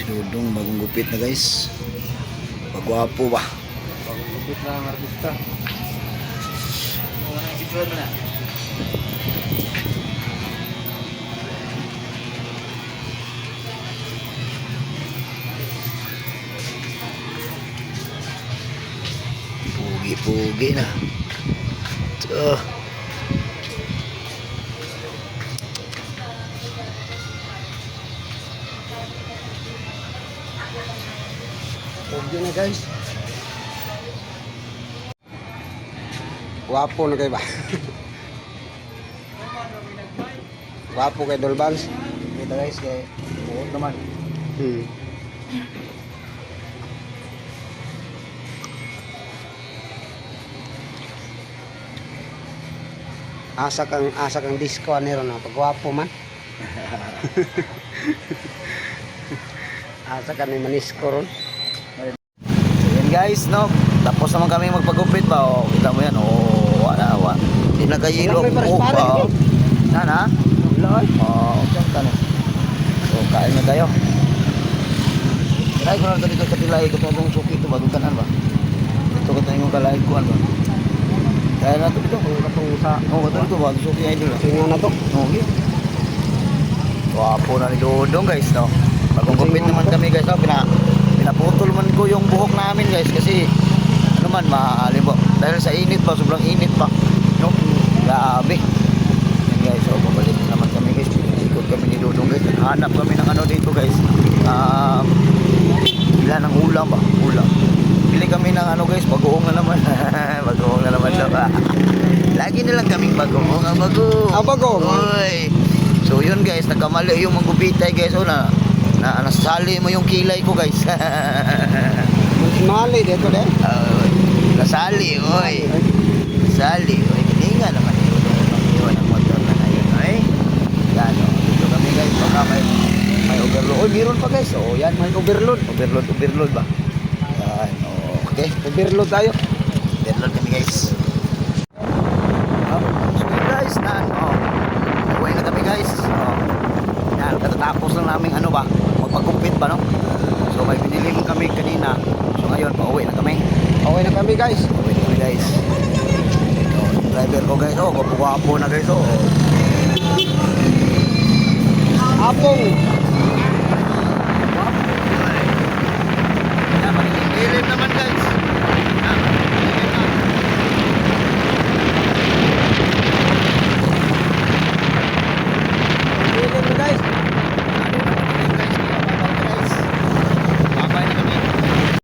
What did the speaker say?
Si Dudong bagong gupit na guys. Pagwapo ba? Bagong lupit na ang artista. Pugi-pugi na. Ito. Huwag na guys. Wapo na kayo ba? Wapo kay Dolbans. Kita guys, kay buot naman. Hmm. Asa kang asa kang disco nero na pagwapo man. asa ka ni manisko ron. Yan guys, no? Tapos naman kami magpagupit ba? O, kita mo yan. O, wala, wala. Hindi nagkayilo. Wala, may pares-pares, Oo. no? Na, na? Lord. Oo, oh, tanong. So, kain na tayo. Try ko na dito sa tilay ko itong suki ito ba? Dugkanan ba? Ito ko tayo yung kalay ko ba? Kaya na ito dito. sa Oo, ito dito ba? Suki ay dito. Singa na to. Okay. Wapo na ni Dodong guys, no? Bagong gupit naman kami guys, no? Pina, pinaputol man ko yung buhok namin guys kasi ano man, maalim po. Dahil sa init pa, sobrang init pa. No? Grabe. Yan guys, so babalik na naman kami guys. Ikot kami ni Dodong guys. Hanap kami ng ano dito guys. Um, ilan ang ulam ba? Ulam. Pili kami ng ano guys, bagoong na naman. bagoong na naman daw. Lagi nilang kaming bagoong. Ang bagoong. Ah, bagoong. So yun guys, nagkamali yung manggupitay guys. O na, na nasali mo yung kilay ko guys. Mali dito din. uh, nasali, oy. Nasali, oy. Hindi nga naman yun. Ang motor na ngayon, oy. Yan, o. Dito kami guys. Baka may, may overload. Oy, meron pa guys. O, yan. May overload. Overload, overload ba? Yan, o. Okay. Overload tayo. Overload kami guys. Oh, so yun guys, na, oh. Uwi na kami guys. Oh. Yan, katatapos lang namin ano ba, magpagkumpit ba no? So may binili mo kami kanina. So ngayon, pauwi na kami. Okay na kami guys. Pauwi na kami guys. So, driver ko guys, oh, gwapo na guys, oh. Apong